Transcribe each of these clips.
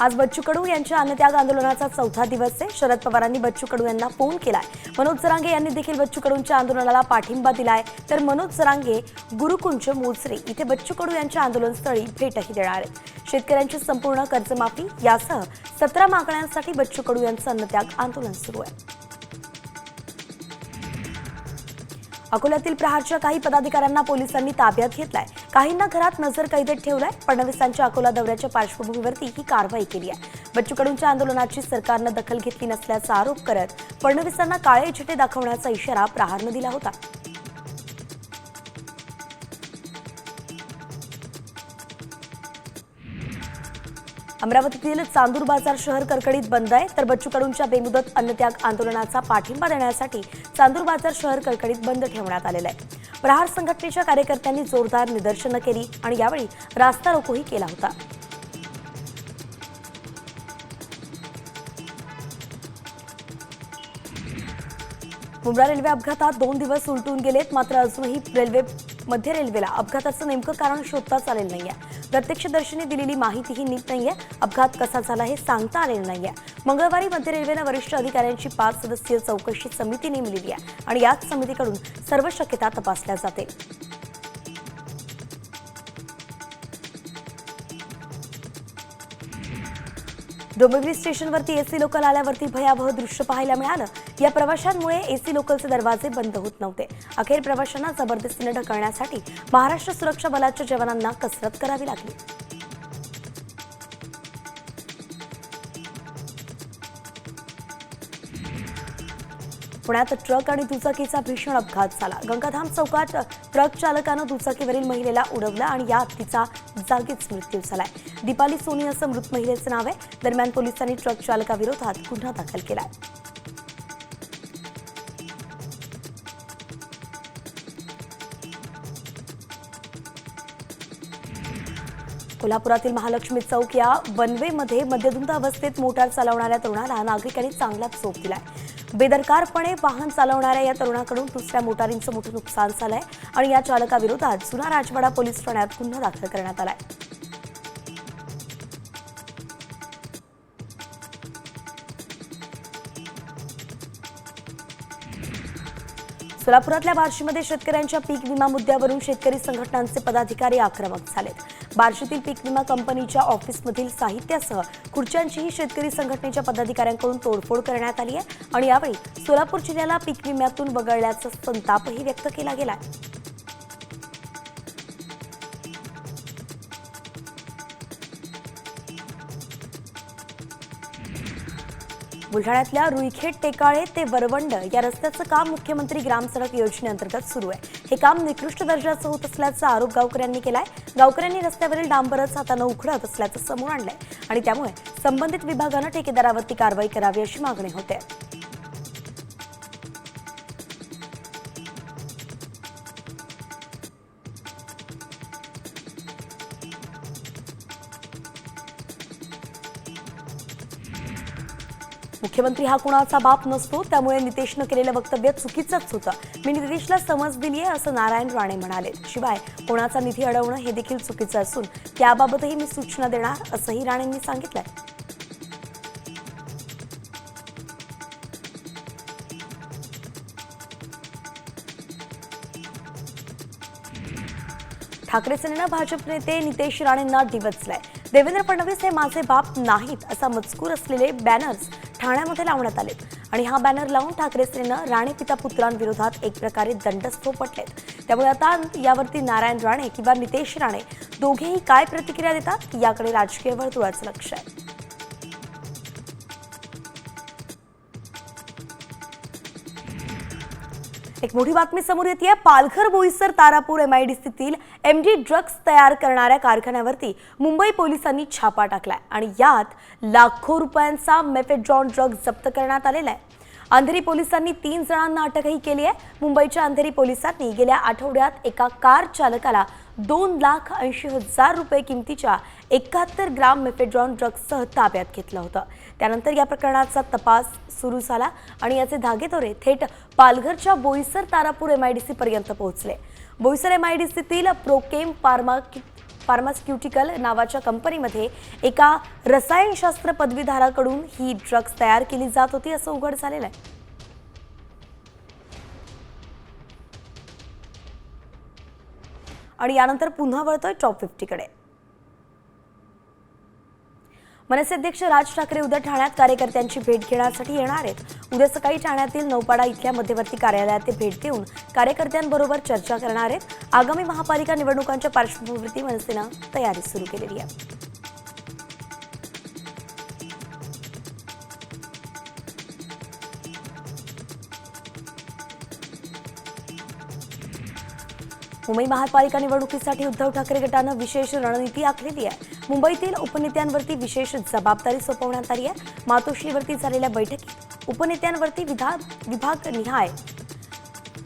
आज बच्चू कडू यांच्या अन्नत्याग आंदोलनाचा चौथा दिवस आहे. शरद पवारांनी बच्चू कडू यांना फोन केलाय. मनोज जरांगे यांनी देखील बच्चू कडूंच्या आंदोलनाला पाठिंबा दिलाय. तर मनोज जरांगे गुरुकुंज मोचरे इथे बच्चू कडू यांच्या आंदोलनस्थळी भेटही देणार आहेत. शेतकऱ्यांची संपूर्ण कर्जमाफी यासह सतरा मागण्यांसाठी बच्चू कडू यांचं अन्नत्याग आंदोलन सुरू आहे. अकोल्यातील प्रहारच्या काही पदाधिकाऱ्यांना पोलिसांनी ताब्यात घेतलाय. काहींना घरात नजर कैदेत ठेवलाय. फडणवीसांच्या अकोला दौऱ्याच्या पार्श्वभूमीवरती ही कारवाई केली आहे. बच्चू कडूंच्या आंदोलनाची सरकारनं दखल घेतली नसल्याचा आरोप करत फडणवीसांना काळे चिटे दाखवण्याचा इशारा प्रहारनं दिला होता. अमरावतीतील चांदूर बाजार शहर कडकडीत बंद आहे. तर बच्चू कडूंच्या बेमुदत अन्नत्याग आंदोलनाचा पाठिंबा देण्यासाठी चांदूर बाजार शहर कडकडीत बंद ठेवण्यात आलेलं आहे. प्रहार संघटनेच्या कार्यकर्त्यांनी जोरदार निदर्शनं केली आणि यावेळी रास्ता रोकोही केला होता. मुंब्रा रेल्वे अपघातात दोन दिवस उलटून गेलेत मात्र अजूनही रेल्वे मध्य रेल्वेला अपघाताचं नेमकं कारण शोधताच आलेलं नाहीये. प्रत्यक्षदर्शीने दिलेली माहितीही नीट नाहीये. अपघात कसा झाला हे सांगता आलेलं नाहीये. मंगळवारी मध्य रेल्वेनं वरिष्ठ अधिकाऱ्यांची पाच सदस्यीय चौकशी समिती नेमलेली आहे आणि याच समितीकडून सर्व शक्यता तपासल्या जाते डोंबिवली स्टेशनवरती एसी लोकल आल्यावरती भयावह दृश्य पाहायला मिळालं. या प्रवाशांमुळे एसी लोकलचे दरवाजे बंद होत नव्हते. अखेर प्रवाशांना जबरदस्तीने ढकलण्यासाठी महाराष्ट्र सुरक्षा बलाच्या जवानांना कसरत करावी लागली. पुण्यात ट्रक आणि दुचाकीचा भीषण अपघात झाला. गंगाधाम चौकात ट्रक चालकानं दुचाकीवरील महिलेला उडवलं आणि यात तिचा जागीच मृत्यू झालाय. दीपाली सोनी असं मृत महिलेचं नाव आहे. दरम्यान पोलिसांनी ट्रक चालकाविरोधात गुन्हा दाखल केलाय. कोल्हापुरातील महालक्ष्मी चौक या वनवेमध्ये मद्यधुंद अवस्थेत मोटार चालवणाऱ्या तरुणाला नागरिकांनी चांगलाच चोप दिलाय. बेदरकारपणे वाहन चालवणाऱ्या या तरुणाकडून दुसऱ्या मोटारींचं मोठं नुकसान झालंय आणि या चालकाविरोधात जुना राजवाडा पोलीस ठाण्यात गुन्हा दाखल करण्यात आलाय. सोलापुरातल्या बार्शीमध्ये शेतकऱ्यांच्या पीक विमा मुद्द्यावरून शेतकरी संघटनांचे पदाधिकारी आक्रमक झालेत. बार्शीतील पीक विमा कंपनीच्या ऑफिसमधील साहित्यासह खुर्च्यांचीही शेतकरी संघटनेच्या पदाधिकाऱ्यांकडून तोडफोड करण्यात आली आहे आणि यावेळी सोलापूर जिल्ह्याला पीक विम्यातून वगळल्याचा संतापही व्यक्त केला गेलाय. बुलढाण्यातल्या रुईखेड टेकाळे ते वरवंड या रस्त्याचं काम मुख्यमंत्री ग्रामसडक योजनेअंतर्गत सुरू आहे. हे काम निकृष्ट दर्जाचं होत असल्याचा आरोप गावकऱ्यांनी केलाय. गावकऱ्यांनी रस्त्यावरील डांबरच हातानं उखडत असल्याचं समोर आणलंय आणि त्यामुळे संबंधित विभागानं ठेकेदारावरती कारवाई करावी अशी मागणी होते. मुख्यमंत्री हा कुणाचा बाप नसतो त्यामुळे नितेशनं केलेलं वक्तव्य चुकीचंच होतं. मी नितेशला समज दिली आहे असं नारायण राणे म्हणाले. शिवाय कोणाचा निधी अडवणं हे देखील चुकीचं असून त्याबाबतही मी सूचना देणार असंही राणेंनी सांगितलंय. ठाकरे सेनेनं भाजप नेते नितेश राणेंना डिवचलाय देवेंद्र फडणवीस हे माझे बाप नाहीत असा मजकूर असलेले बॅनर्स ठाण्यामध्ये लावण्यात आले. आणि हा बॅनर लावून ठाकरे सेनेनं राणे पिता पुत्रांविरोधात एक प्रकारे दंडस्थो पटलेत त्यामुळे आता यावरती नारायण राणे किंवा नितेश राणे दोघेही काय प्रतिक्रिया देतात याकडे राजकीय वर्तुळाचं लक्ष आहे. एक मोठी बातमी समोर येते पालघर बोईसर तारापूर एम आयडी स्थील एम डी ड्रग्ज तयार करणाऱ्या कारखान्यावरती मुंबई पोलिसांनी छापा टाकलाय. आणि यात लाखो रुपयांचा मेफेड्रॉन ड्रग्ज जप्त करण्यात आलेला आहे. अंधेरी पोलिसांनी तीन जणांना अटकही केली आहे. मुंबईच्या अंधेरी पोलिसांनी गेल्या आठवड्यात एका कार चालकाला दोन लाख ऐंशी हजार रुपये किमतीच्या एकाहत्तर ग्राम मेफेड्रॉन ड्रग्जसह ताब्यात घेतलं होतं. त्यानंतर या प्रकरणाचा तपास सुरू झाला आणि याचे धागेदोरे थेट पालघरच्या बोईसर तारापूर एमआयडीसी पर्यंत पोहोचले. बोईसर एमआयडीसीतील प्रोकेम फार्मा फार्मास्युटिकल नावाच्या कंपनीमध्ये एका रसायनशास्त्र पदवीधाराकडून ही ड्रग्ज तयार केली जात होती असं उघड झालेलं आहे. आणि यानंतर पुन्हा वळतोय टॉप फिफ्टीकडे. मनसे अध्यक्ष राज ठाकरे उद्या ठाण्यात कार्यकर्त्यांची भेट घेण्यासाठी येणार आहेत. उद्या सकाळी ठाण्यातील नौपाडा इथल्या मध्यवर्ती कार्यालयात ते भेट देऊन कार्यकर्त्यांबरोबर चर्चा करणार आहेत. आगामी महापालिका निवडणुकांच्या पार्श्वभूमीवरती मनसेनं तयारी सुरू केलेली आहे. मुंबई महापालिका निवडणुकीसाठी उद्धव ठाकरे गटानं विशेष रणनीती आखलेली आहे. मुंबईतील उपनेत्यांवरती विशेष जबाबदारी सोपवण्यात आली आहे. मातोश्रीवरती झालेल्या बैठकीत उपनेत्यांवरती विधान विभाग निहाय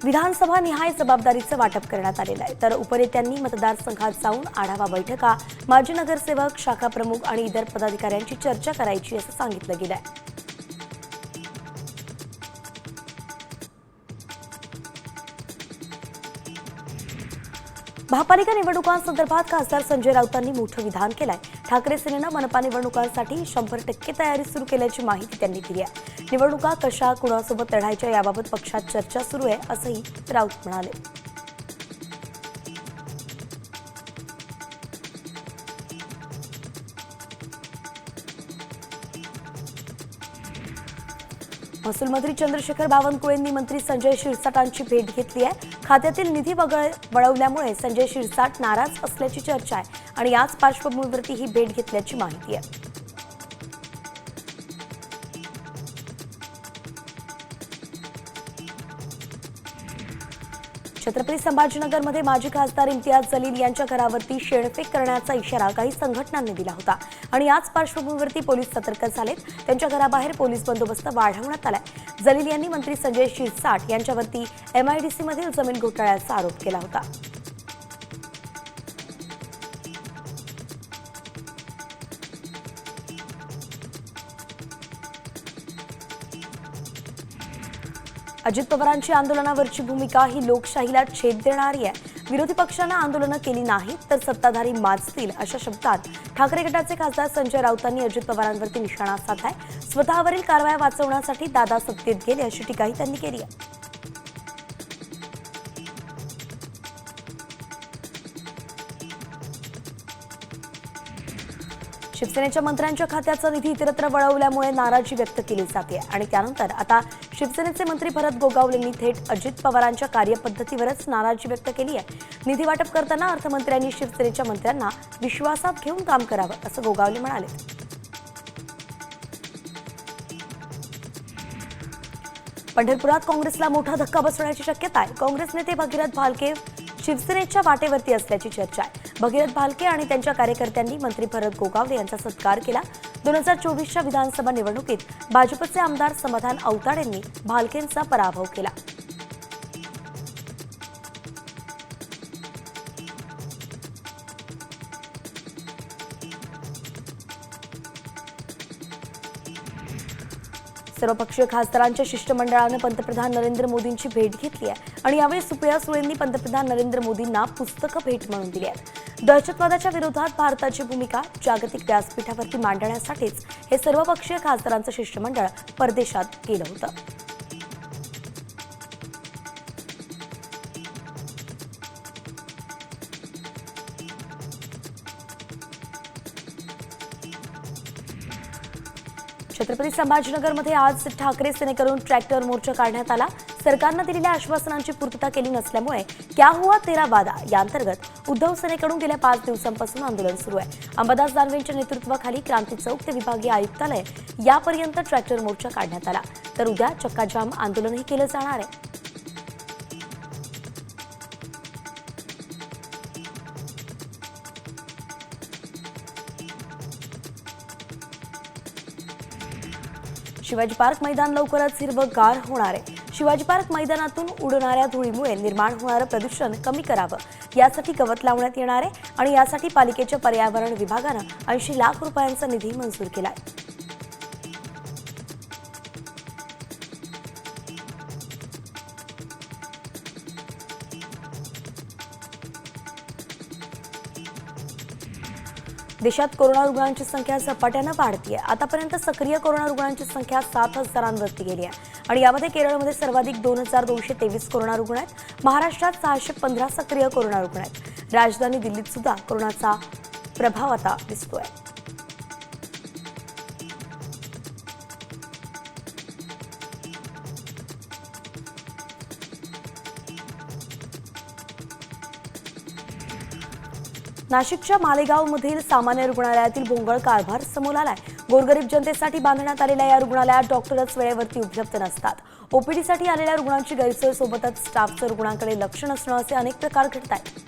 विधानसभा निहाय जबाबदारीचं वाटप करण्यात आलेलं आहे. तर उपनेत्यांनी मतदारसंघात जाऊन आढावा बैठका माजी नगरसेवक शाखा प्रमुख आणि इतर पदाधिकाऱ्यांची चर्चा करायची असं सांगितलं गेलं आहे महापालिका निवडणुकांसंदर्भात खासदार संजय राऊतांनी मोठं विधान केलंय. ठाकरे सेनेनं मनपा निवडणुकांसाठी शंभर टक्के तयारी सुरू केल्याची माहिती त्यांनी दिली आहे. निवडणुका कशा कुणासोबत लढायच्या याबाबत पक्षात चर्चा सुरू आहे असंही राऊत म्हणाले. महसूल मंत्री चंद्रशेखर बावनकुळेंनी मंत्री संजय शिरसाटांची भेट घेतली आहे. खात्यातील निधी वगळ वळवल्यामुळे संजय शिरसाट नाराज असल्याची चर्चा आहे आणि याच पार्श्वभूमीवरती ही भेट घेतल्याची माहिती आहे. छत्रपती संभाजीनगरमध्ये माजी खासदार इम्तियाज जलील यांच्या घरावरती शेणफेक करण्याचा इशारा काही संघटनांनी दिला होता. आणि याच पार्श्वभूमीवरती पोलीस सतर्क झालेत. त्यांच्या घराबाहेर पोलीस बंदोबस्त वाढवण्यात आलाय. जलील यांनी मंत्री संजय शिरसाट यांच्यावरती एमआयडीसीमधील जमीन घोटाळ्याचा आरोप केला होता. अजित पवारांची आंदोलनावरची भूमिका ही लोकशाहीला छेद देणारी आहे. विरोधी पक्षांना आंदोलनं केली नाहीत तर सत्ताधारी माजतील अशा शब्दात ठाकरे गटाचे खासदार संजय राऊतांनी अजित पवारांवरती निशाणा साधलाय. स्वतःवरील कारवाया वाचवण्यासाठी दादा सत्तेत गेले अशी टीकाही त्यांनी केली आहे. शिवसेनेच्या मंत्र्यांच्या खात्याचा निधी इतरत्र वळवल्यामुळे नाराजी व्यक्त केली जाते. आणि त्यानंतर आता शिवसेनेचे मंत्री भरत गोगावलेंनी थेट अजित पवारांच्या कार्यपद्धतीवरच नाराजी व्यक्त केली आहे. निधी वाटप करताना अर्थमंत्र्यांनी शिवसेनेच्या मंत्र्यांना विश्वासात घेऊन काम करावं असं गोगावले म्हणाले. पंढरपुरात काँग्रेसला मोठा धक्का बसवण्याची शक्यता आहे. काँग्रेस नेते भगीरथ भालके शिवसेनेच्या वाटेवरती असल्याची चर्चा आहे. भगीरथ भालके आणि त्यांच्या कार्यकर्त्यांनी मंत्री भरत गोगावले यांचा सत्कार केला. दोन हजार चोवीसच्या विधानसभा निवडणुकीत भाजपचे आमदार समाधान अवताड यांनी भालकेंचा पराभव केला. सर्वपक्षीय खासदारांच्या शिष्टमंडळानं पंतप्रधान नरेंद्र मोदींची भेट घेतली आहे. आणि यावेळी सुप्रिया सुळेंनी पंतप्रधान नरेंद्र मोदींना पुस्तकं भेट म्हणून दिली आहेत. दहशतवादाच्या विरोधात भारताची भूमिका जागतिक व्यासपीठावरती मांडण्यासाठीच हे सर्वपक्षीय खासदारांचं शिष्टमंडळ परदेशात गेलं होतं. छत्रपती संभाजीनगरमध्ये आज ठाकरे सेनेकडून ट्रॅक्टर मोर्चा काढण्यात आला. सरकारनं दिलेल्या आश्वासनांची पूर्तता केली नसल्यामुळे क्या हुआ तेरा वादा या अंतर्गत उद्धव सेनेकडून गेल्या पाच दिवसांपासून आंदोलन सुरू आहे. अंबादास दानवेंच्या नेतृत्वाखाली क्रांती चौक ते विभागीय आयुक्तालय यापर्यंत ट्रॅक्टर मोर्चा काढण्यात आला. तर उद्या चक्काजाम आंदोलनही केलं जाणार आहे. शिवाजी पार्क मैदान लवकरच हिरवगार होणार आहे. शिवाजी पार्क मैदानातून उडणाऱ्या धुळीमुळे निर्माण होणारं प्रदूषण कमी करावं. यासाठी गवत लावण्यात येणार आहे आणि यासाठी पालिकेच्या पर्यावरण विभागानं ऐंशी लाख रुपयांचा निधी मंजूर केलाय. देशात कोरोना रुग्णांची संख्या झपाट्यानं वाढतीये. आतापर्यंत सक्रिय कोरोना रुग्णांची संख्या सात हजारांवरती गेली आहे. आणि यामध्ये केरळमध्ये सर्वाधिक दोन हजार दोनशे तेवीस कोरोना रुग्ण आहेत. महाराष्ट्रात सहाशे पंधरा सक्रिय कोरोना रुग्ण आहेत. राजधानी दिल्लीत सुद्धा कोरोनाचा प्रभाव आता दिसतोय. नाशिकच्या मालेगावमधील सामान्य रुग्णालयातील भोंगळ कारभार समोर आलाय. गोरगरीब जनतेसाठी बांधण्यात आलेल्या या रुग्णालयात डॉक्टरच वेळेवरती उपलब्ध नसतात. ओपीडीसाठी आलेल्या रुग्णांची गैरसोय सोबतच स्टाफचं रुग्णांकडे लक्ष नसणं असे अनेक प्रकार घडत आहेत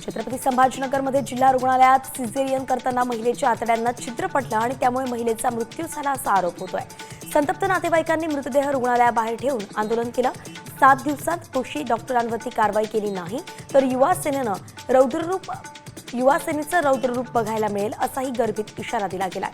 छत्रपती संभाजीनगरमध्ये जिल्हा रुग्णालयात सिझेरियन करताना महिलेच्या आतड्यांना छिद्र पडलं आणि त्यामुळे महिलेचा मृत्यू झाला असा आरोप होतोय. संतप्त नातेवाईकांनी मृतदेह रुग्णालयाबाहेर ठेवून आंदोलन केलं. सात दिवसात दोषी डॉक्टरांवरती कारवाई केली नाही तर युवा सेनेनं रौद्ररूप युवा सेनेचं रौद्ररूप बघायला मिळेल असाही गर्भित इशारा दिला गेलाय.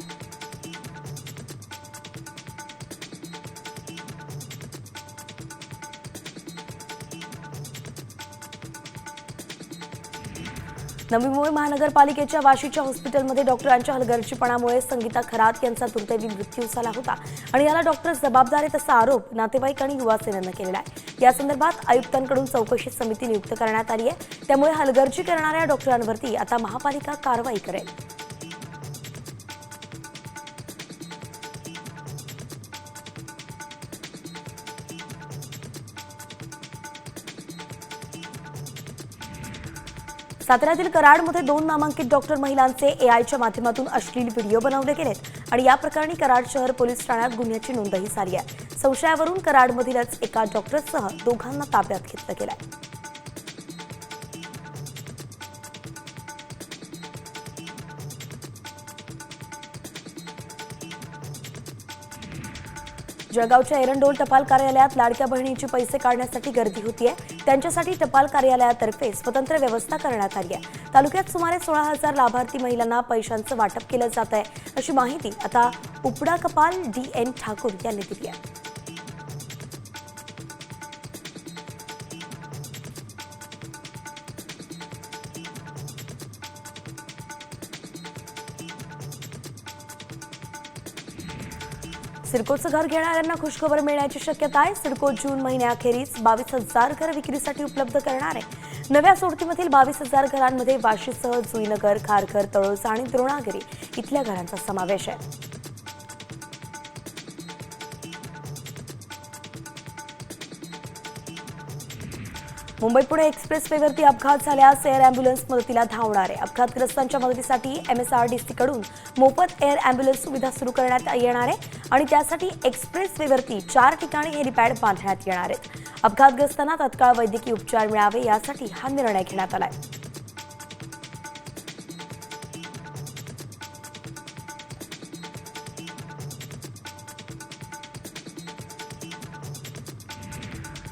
नवी मुंबई महानगरपालिकेच्या वाशीच्या हॉस्पिटलमध्ये डॉक्टरांच्या हलगर्जीपणामुळे संगीता खरात यांचा दुर्दैवी मृत्यू झाला होता आणि याला डॉक्टर जबाबदार आहेत असा आरोप नातेवाईक आणि युवा सेनेनं केलेला आहे. या संदर्भात आयुक्तांकडून चौकशी समिती नियुक्त करण्यात आली आहे. त्यामुळे हलगर्जी करणाऱ्या डॉक्टरांवरती आता महापालिका कारवाई करेल. साताऱ्यातील कराडमध्ये दोन नामांकित डॉक्टर महिलांचे एआयच्या माध्यमातून अश्लील व्हिडिओ बनवले गेलेत आणि या प्रकरणी कराड शहर पोलीस ठाण्यात गुन्ह्याची नोंदही झाली आहे. संशयावरून कराडमधीलच एका डॉक्टरसह दोघांना ताब्यात घेतलं गेलं जळगावच्या एरंडोल टपाल कार्यालयात लाडक्या बहिणीचे पैसे काढण्यासाठी गर्दी होतीये. त्यांच्यासाठी टपाल कार्यालयातर्फे स्वतंत्र व्यवस्था करण्यात आली आहे. तालुक्यात सुमारे सोळा हजार लाभार्थी महिलांना पैशांचं वाटप केलं जात आहे. अशी माहिती आता उपडा कपाल डी एन ठाकूर यांनी दिली आहे. सिडकोचं घर घेणाऱ्यांना खुशखबर मिळण्याची शक्यता आहे. सिडको जून महिन्याखेरीस बावीस हजार घर विक्रीसाठी उपलब्ध करणार आहे. नव्या सोडतीमधील बावीस हजार घरांमध्ये वाशीसह जुईनगर खारघर तळोसा आणि द्रोणागिरी इथल्या घरांचा समावेश आहे. मुंबई पुणे एक्सप्रेस वेवरती अपघात झाल्यास एअर अँब्युलन्स मदतीला धावणार. आहे अपघातग्रस्तांच्या मदतीसाठी एमएसआरडीसी कडून मोफत एअर अँब्युलन्स सुविधा सुरू करण्यात येणार आहे आणि त्यासाठी एक्सप्रेस वेवरती चार ठिकाणी हेलिपॅड बांधण्यात येणार आहेत. अपघातग्रस्तांना तत्काळ वैद्यकीय उपचार मिळावे यासाठी हा निर्णय घेण्यात आलाय.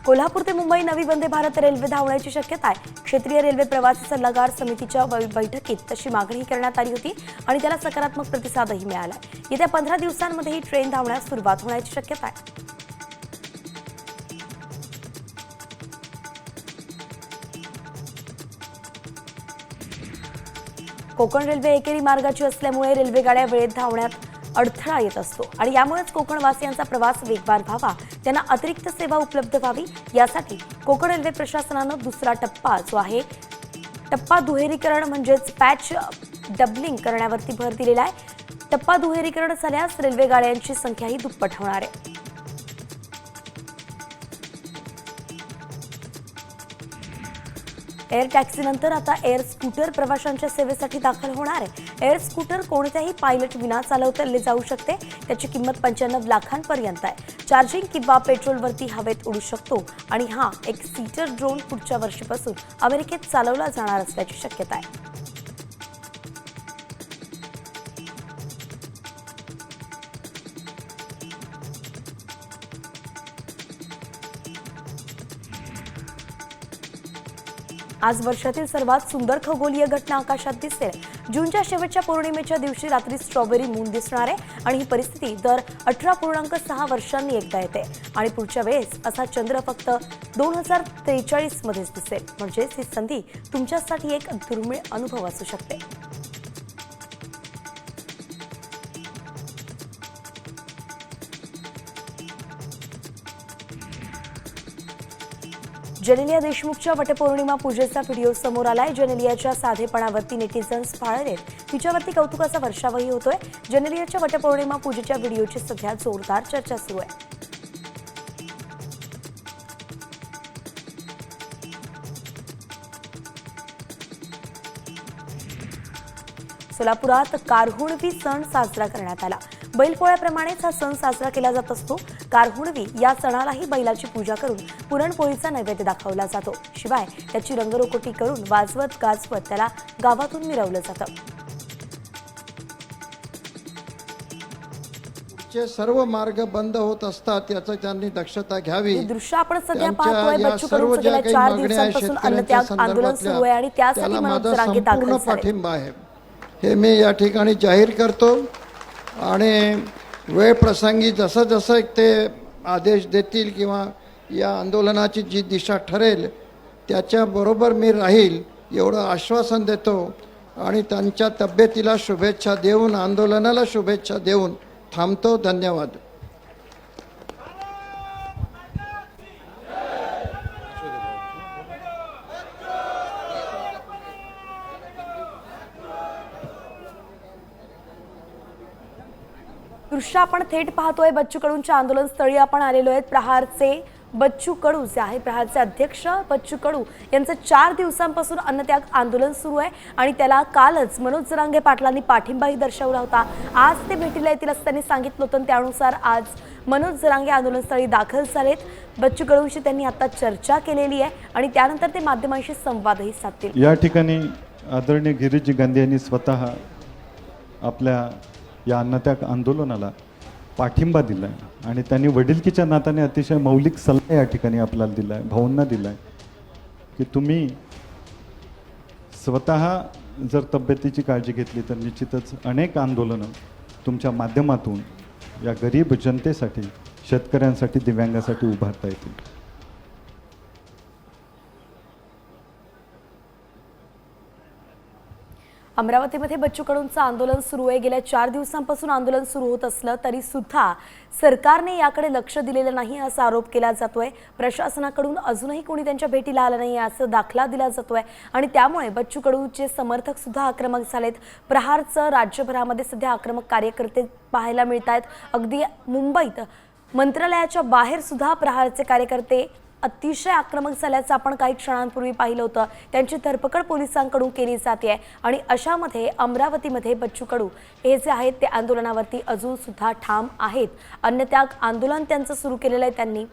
कोल्हापूर ते मुंबई नवी वंदे भारत रेल्वे धावण्याची शक्यता आहे. क्षेत्रीय रेल्वे प्रवासी सल्लागार समितीच्या बैठकीत तशी मागणी करण्यात आली होती आणि त्याला सकारात्मक प्रतिसादही मिळाला येत्या पंधरा दिवसांमध्ये ही ट्रेन धावण्यास सुरुवात होण्याची शक्यता आहे. कोकण रेल्वे एकेरी मार्गाची असल्यामुळे रेल्वे गाड्या वेळेत धावण्यात अडथळा येत असतो. आणि यामुळेच कोकणवासियांचा प्रवास वेगवान व्हावा. त्यांना अतिरिक्त सेवा उपलब्ध व्हावी. यासाठी कोकण रेल्वे प्रशासनानं दुसरा टप्पा जो आहे टप्पा दुहेरीकरण म्हणजेच पॅच डबलिंग करण्यावरती भर दिलेला आहे. टप्पा दुहेरीकरण झाल्यास रेल्वे गाड्यांची संख्याही दुप्पट होणार आहे. एअर टॅक्सीनंतर आता एअर स्कूटर प्रवाशांच्या सेवेसाठी दाखल होणार आहे. एअर स्कूटर कोणत्याही पायलट विना चालवता जाऊ शकते. त्याची किंमत पंच्याण्णव लाखांपर्यंत आहे. चार्जिंग किंवा पेट्रोलवरती हवेत उडू शकतो आणि हा एक सीटर ड्रोन पुढच्या वर्षीपासून अमेरिकेत चालवला जाणार असल्याची शक्यता आहे. आज वर्षातील सर्वात सुंदर खगोलीय घटना आकाशात दिसते. जूनच्या शेवटच्या पौर्णिमेच्या दिवशी रात्री स्ट्रॉबेरी मून दिसणार आहे आणि ही परिस्थिती दर अठरा पूर्णांक सहा वर्षांनी एकदा येते. आणि पुढच्या वेळेस असा चंद्र फक्त दोन हजार त्रेचाळीस मध्येच दिसेल. म्हणजेच ही संधी तुमच्यासाठी एक दुर्मिळ अनुभव असू शकते. जेनेलिया देशमुखच्या वटपौर्णिमा पूजेचा व्हिडिओ समोर आलाय. जेनेलियाच्या साधेपणावरती नेटिझन्स फाळलेत तिच्यावरती कौतुकाचा वर्षावही होतोय. जेनेलियाच्या वटपौर्णिमा पूजेच्या व्हिडिओची सध्या जोरदार चर्चा सुरू आहे. सोलापुरात कारहुणवी सण साजरा करण्यात आला. बैलपोळ्याप्रमाणेच हा सण साजरा केला जात असतो. कारहुणवी या सणालाही बैलाची पूजा करून पुरणपोळीचा नैवेद्य दाखवला जातो. शिवाय त्याची रंगरोकोटी करून वाजवत गाजवत त्याला गावातून मिरवलं जातं. सर्व मार्ग बंद होत असतात याचं त्यांनी दक्षता घ्यावी. दृश्य आपण सध्या पाहतोय. बच्चू ज्या गेल्या चार दिवसांपासून अन्नत्याग आंदोलन सुरू आहे आणि त्यासाठी मनोज झाले. पाठिंबा आहे. हे मी या ठिकाणी जाहीर करतो. आणि वेळ प्रसंगी जसं जसं ते आदेश देतील किंवा या आंदोलनाची जी दिशा ठरेल त्याच्याबरोबर मी राहील एवढं आश्वासन देतो. आणि त्यांच्या तब्येतीला शुभेच्छा देऊन आंदोलनाला शुभेच्छा देऊन थांबतो. धन्यवाद. दृश्य आपण थेट पाहतोय. बच्चू कडूंच्या आंदोलन स्थळी आपण आलेलो आहेत. प्रहारचे बच्चू कडू जे आहे प्रहारचे अध्यक्ष बच्चू कडू यांचं चार दिवसांपासून अन्नत्याग आंदोलन सुरू आहे आणि त्याला कालच मनोज जरांगे पाटलांनी पाठिंबाही दर्शवला होता. आज ते भेटीला येतील असं त्यांनी सांगितलं होतं. आणि त्यानुसार आज मनोज जरांगे आंदोलनस्थळी दाखल झालेत. बच्चू कडूंशी त्यांनी आता चर्चा केलेली आहे आणि त्यानंतर ते माध्यमांशी संवादही साधतील. या ठिकाणी आदरणीय गिरीजी गांधी यांनी स्वतः आपल्या या अन्नत्याग आंदोलनाला पाठिंबा दिला आहे आणि त्यांनी वडिलकीच्या नात्याने अतिशय मौलिक सल्ला या ठिकाणी आपल्याला दिला आहे भाऊंना दिला आहे की तुम्ही स्वतः जर तब्येतीची काळजी घेतली तर निश्चितच अनेक आंदोलनं तुमच्या माध्यमातून या गरीब जनतेसाठी शेतकऱ्यांसाठी दिव्यांगासाठी उभारता येतील. अमरावतीमध्ये बच्चू कडूंचं आंदोलन सुरू आहे. गेल्या चार दिवसांपासून आंदोलन सुरू होत असलं तरी सुद्धा सरकारने याकडे लक्ष दिलेलं नाही असा आरोप केला जातोय. प्रशासनाकडून अजूनही कोणी त्यांच्या भेटीला आलं नाही असं दाखला दिला जातोय. आणि त्यामुळे बच्चू कडूचे समर्थक सुद्धा आक्रमक झालेत. प्रहारचं राज्यभरामध्ये सध्या आक्रमक कार्यकर्ते पाहायला मिळत आहेत अगदी मुंबईत मंत्रालयाच्या बाहेर सुद्धा प्रहारचे कार्यकर्ते अतिशय आक्रमक झाल्याचं आपण काही क्षणांपूर्वी पाहिलं होतं. त्यांची धरपकड पोलिसांकडून केली जाते आहे आणि अशामध्ये अमरावतीमध्ये बच्चू कडू हे जे आहेत ते आंदोलनावरती अजून सुद्धा ठाम आहेत. अन्नत्याग आंदोलन त्यांचं सुरू केलेलं आहे त्यांनी.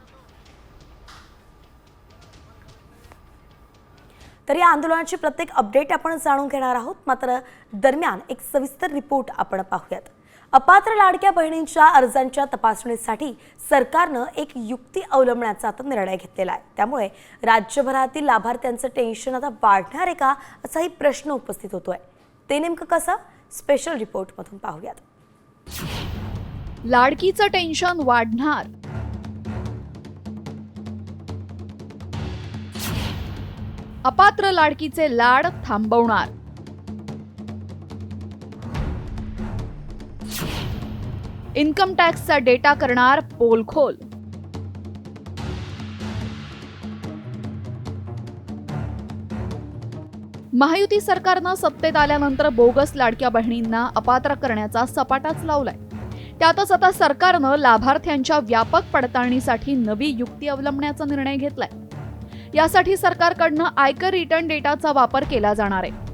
तर या आंदोलनाची प्रत्येक अपडेट आपण जाणून घेणार आहोत. मात्र दरम्यान एक सविस्तर रिपोर्ट आपण पाहूयात. अपात्र लाडक्या बहिणींच्या अर्जांच्या तपासणीसाठी सरकारनं एक युक्ती अवलंबण्याचा आता निर्णय घेतलेला आहे. त्यामुळे राज्यभरातील लाभार्थ्यांचं टेन्शन आता वाढणार आहे का असाही प्रश्न उपस्थित होतोय. ते नेमकं कसं? स्पेशल रिपोर्टमधून पाहूयात. लाडकीचं टेन्शन वाढणार. अपात्र लाडकीचे लाड थांबवणार. इन्कम टॅक्सचा डेटा करणार पोलखोल. महायुती सरकारनं सत्तेत आल्यानंतर बोगस लाडक्या बहिणींना अपात्र करण्याचा सपाटाच लावलाय. त्यातच आता सरकारनं लाभार्थ्यांच्या व्यापक पडताळणीसाठी नवी युक्ती अवलंबण्याचा निर्णय घेतलाय. यासाठी सरकारकडनं आयकर रिटर्न डेटाचा वापर केला जाणार आहे.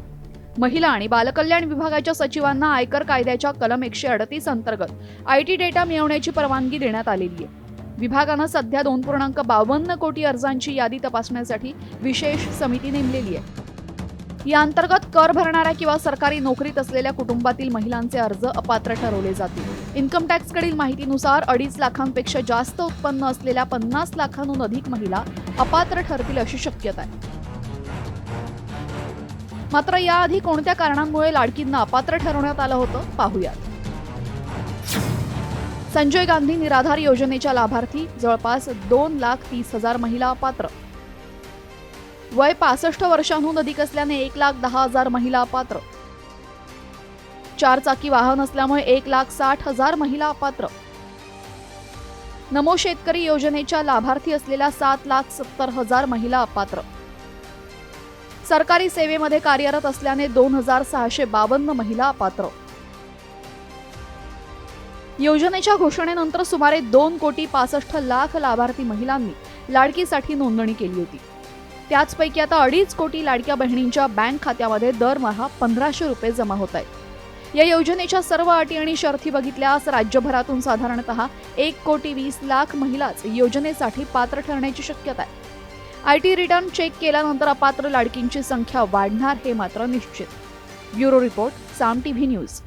महिला आणि बालकल्याण विभागाच्या सचिवांना आयकर कायद्याच्या कलम एकशे अडतीस अंतर्गत आय टी डेटा मिळवण्याची परवानगी देण्यात आलेली आहे. विभागानं सध्या दोन पूर्णांक बावन्न कोटी अर्जांची यादी तपासण्यासाठी विशेष समिती नेमलेली आहे. या अंतर्गत कर भरणाऱ्या किंवा सरकारी नोकरीत असलेल्या कुटुंबातील महिलांचे अर्ज अपात्र ठरवले जातील. इन्कम टॅक्सकडील माहितीनुसार अडीच लाखांपेक्षा जास्त उत्पन्न असलेल्या पन्नास लाखांहून अधिक महिला अपात्र ठरतील अशी शक्यता आहे. मात्र याआधी कोणत्या कारणांमुळे लाडकींना अपात्र ठरवण्यात आलं होतं पाहूयात. संजय गांधी निराधार योजनेच्या लाभार्थी जवळपास दोन लाख तीस हजार महिला अपात्र. वय पासष्ट वर्षांहून अधिक असल्याने एक लाख दहा हजार महिला अपात्र. चार चाकी वाहन असल्यामुळे एक लाख साठ हजार महिला अपात्र. नमो शेतकरी योजनेच्या लाभार्थी असलेल्या सात लाख सत्तर हजार महिला अपात्र. सरकारी सेवेमध्ये कार्यरत असल्याने दोन हजार सहाशे बावन्न महिला अपात्र योजनेच्या घोषणेनंतर सुमारे दोन कोटी पासष्ट लाख लाभार्थी महिलांनी लाडकीसाठी नोंदणी केली होती. त्याचपैकी आता अडीच कोटी लाडक्या बहिणींच्या बँक खात्यामध्ये दरमहा पंधराशे रुपये जमा होत आहेत. या योजनेच्या सर्व अटी आणि शर्थी बघितल्यास राज्यभरातून साधारणतः एक कोटी वीस लाख महिलाच योजनेसाठी पात्र ठरण्याची शक्यता आहे. आय टी रिटर्न चेक केल्यानंतर अपात्र लाडकींची संख्या वाढणार हे मात्र निश्चित. Bureau report Saam TV news.